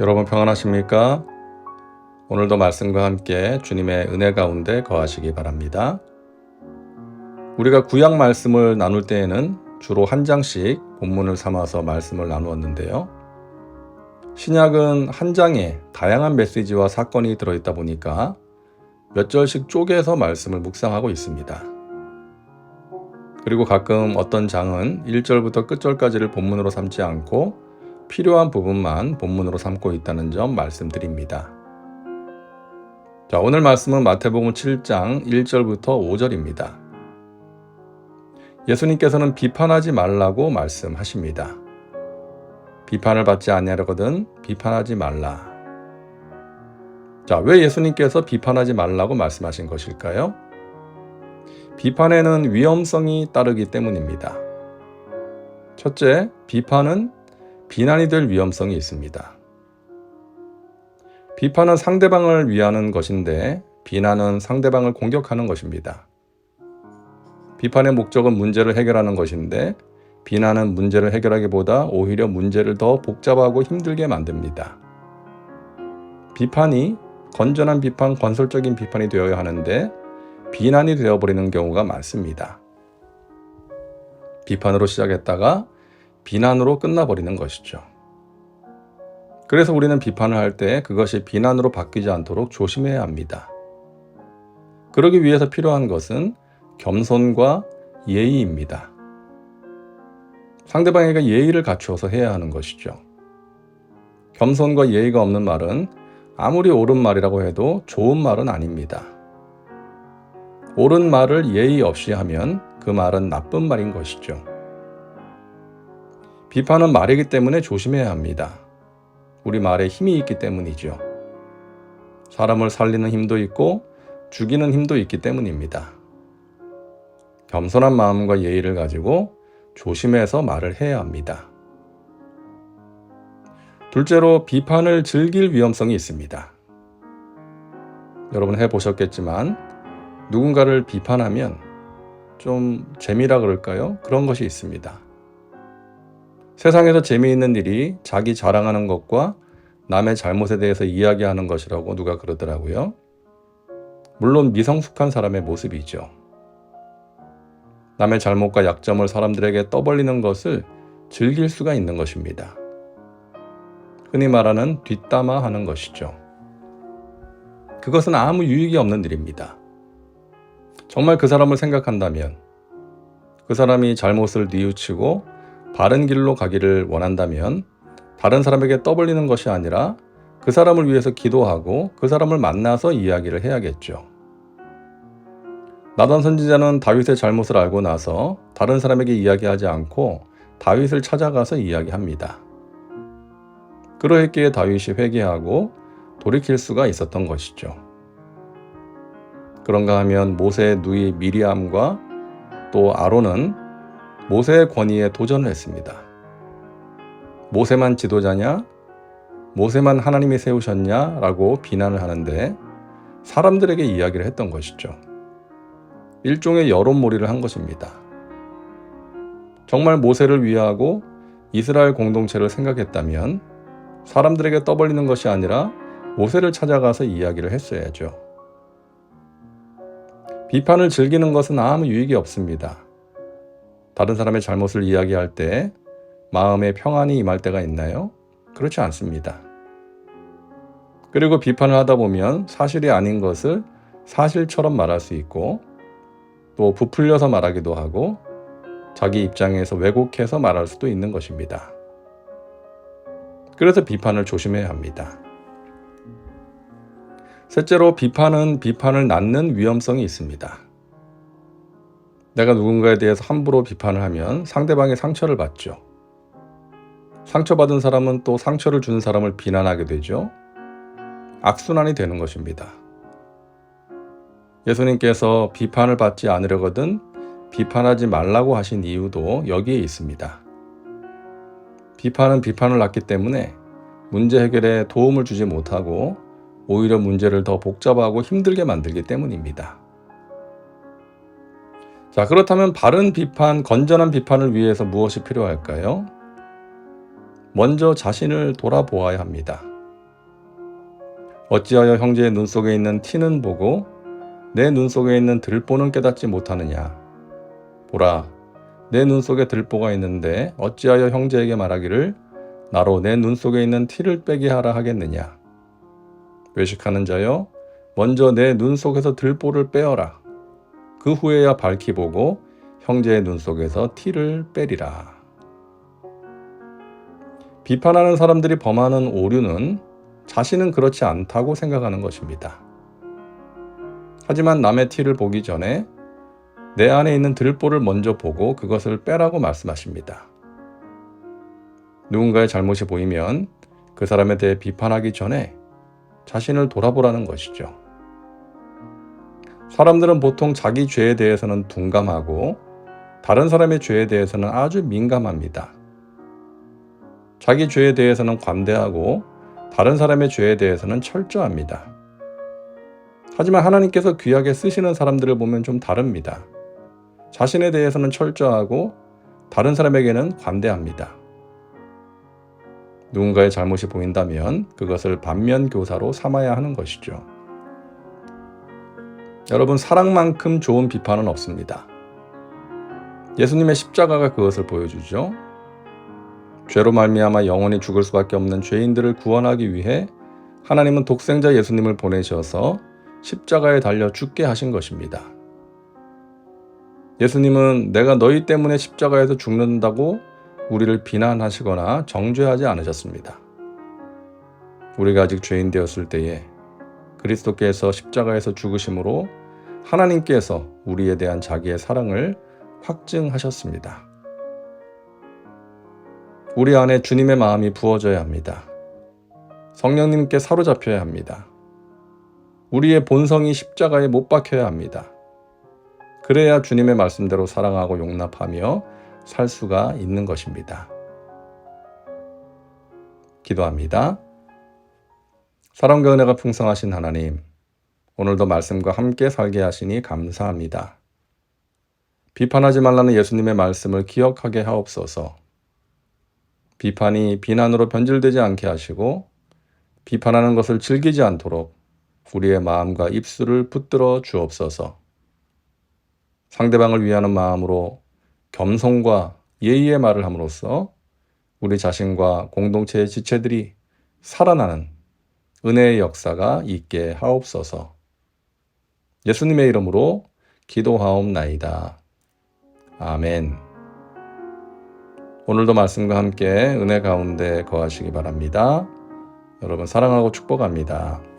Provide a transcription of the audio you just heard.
여러분 평안하십니까? 오늘도 말씀과 함께 주님의 은혜 가운데 거하시기 바랍니다. 우리가 구약 말씀을 나눌 때에는 주로 한 장씩 본문을 삼아서 말씀을 나누었는데요. 신약은 한 장에 다양한 메시지와 사건이 들어있다 보니까 몇 절씩 쪼개서 말씀을 묵상하고 있습니다. 그리고 가끔 어떤 장은 1절부터 끝절까지를 본문으로 삼지 않고 필요한 부분만 본문으로 삼고 있다는 점 말씀드립니다. 자, 오늘 말씀은 마태복음 7장 1절부터 5절입니다. 예수님께서는 비판하지 말라고 말씀하십니다. 비판을 받지 아니하려거든 비판하지 말라. 자, 왜 예수님께서 비판하지 말라고 말씀하신 것일까요? 비판에는 위험성이 따르기 때문입니다. 첫째, 비판은 비난이 될 위험성이 있습니다. 비판은 상대방을 위하는 것인데 비난은 상대방을 공격하는 것입니다. 비판의 목적은 문제를 해결하는 것인데 비난은 문제를 해결하기보다 오히려 문제를 더 복잡하고 힘들게 만듭니다. 비판이 건전한 비판, 건설적인 비판이 되어야 하는데 비난이 되어버리는 경우가 많습니다. 비판으로 시작했다가 비난으로 끝나버리는 것이죠. 그래서 우리는 비판을 할 때 그것이 비난으로 바뀌지 않도록 조심해야 합니다. 그러기 위해서 필요한 것은 겸손과 예의입니다. 상대방에게 예의를 갖추어서 해야 하는 것이죠. 겸손과 예의가 없는 말은 아무리 옳은 말이라고 해도 좋은 말은 아닙니다. 옳은 말을 예의 없이 하면 그 말은 나쁜 말인 것이죠. 비판은 말이기 때문에 조심해야 합니다. 우리 말에 힘이 있기 때문이죠. 사람을 살리는 힘도 있고 죽이는 힘도 있기 때문입니다. 겸손한 마음과 예의를 가지고 조심해서 말을 해야 합니다. 둘째로 비판을 즐길 위험성이 있습니다. 여러분 해보셨겠지만 누군가를 비판하면 좀 재미라 그럴까요? 그런 것이 있습니다. 세상에서 재미있는 일이 자기 자랑하는 것과 남의 잘못에 대해서 이야기하는 것이라고 누가 그러더라고요. 물론 미성숙한 사람의 모습이죠. 남의 잘못과 약점을 사람들에게 떠벌리는 것을 즐길 수가 있는 것입니다. 흔히 말하는 뒷담화 하는 것이죠. 그것은 아무 유익이 없는 일입니다. 정말 그 사람을 생각한다면, 그 사람이 잘못을 뉘우치고 바른 길로 가기를 원한다면, 다른 사람에게 떠벌리는 것이 아니라 그 사람을 위해서 기도하고 그 사람을 만나서 이야기를 해야겠죠. 나단 선지자는 다윗의 잘못을 알고 나서 다른 사람에게 이야기하지 않고 다윗을 찾아가서 이야기합니다. 그러했기에 다윗이 회개하고 돌이킬 수가 있었던 것이죠. 그런가 하면 모세의 누이 미리암과 또 아론은 모세의 권위에 도전을 했습니다. 모세만 지도자냐? 모세만 하나님이 세우셨냐? 라고 비난을 하는데 사람들에게 이야기를 했던 것이죠. 일종의 여론몰이를 한 것입니다. 정말 모세를 위하고 이스라엘 공동체를 생각했다면 사람들에게 떠벌리는 것이 아니라 모세를 찾아가서 이야기를 했어야죠. 비판을 즐기는 것은 아무 유익이 없습니다. 다른 사람의 잘못을 이야기할 때 마음에 평안이 임할 때가 있나요? 그렇지 않습니다. 그리고 비판을 하다 보면 사실이 아닌 것을 사실처럼 말할 수 있고 또 부풀려서 말하기도 하고 자기 입장에서 왜곡해서 말할 수도 있는 것입니다. 그래서 비판을 조심해야 합니다. 셋째로 비판은 비판을 낳는 위험성이 있습니다. 내가 누군가에 대해서 함부로 비판을 하면 상대방의 상처를 받죠. 상처받은 사람은 또 상처를 준 사람을 비난하게 되죠. 악순환이 되는 것입니다. 예수님께서 비판을 받지 않으려거든 비판하지 말라고 하신 이유도 여기에 있습니다. 비판은 비판을 낳기 때문에 문제 해결에 도움을 주지 못하고 오히려 문제를 더 복잡하고 힘들게 만들기 때문입니다. 자, 그렇다면 바른 비판, 건전한 비판을 위해서 무엇이 필요할까요? 먼저 자신을 돌아보아야 합니다. 어찌하여 형제의 눈 속에 있는 티는 보고 내 눈 속에 있는 들보는 깨닫지 못하느냐? 보라, 내 눈 속에 들보가 있는데 어찌하여 형제에게 말하기를 나로 내 눈 속에 있는 티를 빼게 하라 하겠느냐? 외식하는 자여, 먼저 내 눈 속에서 들보를 빼어라. 그 후에야 밝히 보고 형제의 눈 속에서 티를 빼리라. 비판하는 사람들이 범하는 오류는 자신은 그렇지 않다고 생각하는 것입니다. 하지만 남의 티를 보기 전에 내 안에 있는 들보를 먼저 보고 그것을 빼라고 말씀하십니다. 누군가의 잘못이 보이면 그 사람에 대해 비판하기 전에 자신을 돌아보라는 것이죠. 사람들은 보통 자기 죄에 대해서는 둔감하고 다른 사람의 죄에 대해서는 아주 민감합니다. 자기 죄에 대해서는 관대하고 다른 사람의 죄에 대해서는 철저합니다. 하지만 하나님께서 귀하게 쓰시는 사람들을 보면 좀 다릅니다. 자신에 대해서는 철저하고 다른 사람에게는 관대합니다. 누군가의 잘못이 보인다면 그것을 반면 교사로 삼아야 하는 것이죠. 여러분 사랑만큼 좋은 비판은 없습니다. 예수님의 십자가가 그것을 보여주죠. 죄로 말미암아 영원히 죽을 수밖에 없는 죄인들을 구원하기 위해 하나님은 독생자 예수님을 보내셔서 십자가에 달려 죽게 하신 것입니다. 예수님은 내가 너희 때문에 십자가에서 죽는다고 우리를 비난하시거나 정죄하지 않으셨습니다. 우리가 아직 죄인 되었을 때에 그리스도께서 십자가에서 죽으심으로 하나님께서 우리에 대한 자기의 사랑을 확증하셨습니다. 우리 안에 주님의 마음이 부어져야 합니다. 성령님께 사로잡혀야 합니다. 우리의 본성이 십자가에 못 박혀야 합니다. 그래야 주님의 말씀대로 사랑하고 용납하며 살 수가 있는 것입니다. 기도합니다. 사랑과 은혜가 풍성하신 하나님, 오늘도 말씀과 함께 살게 하시니 감사합니다. 비판하지 말라는 예수님의 말씀을 기억하게 하옵소서. 비판이 비난으로 변질되지 않게 하시고 비판하는 것을 즐기지 않도록 우리의 마음과 입술을 붙들어 주옵소서. 상대방을 위하는 마음으로 겸손과 예의의 말을 함으로써 우리 자신과 공동체의 지체들이 살아나는 은혜의 역사가 있게 하옵소서. 예수님의 이름으로 기도하옵나이다. 아멘. 오늘도 말씀과 함께 은혜 가운데 거하시기 바랍니다. 여러분 사랑하고 축복합니다.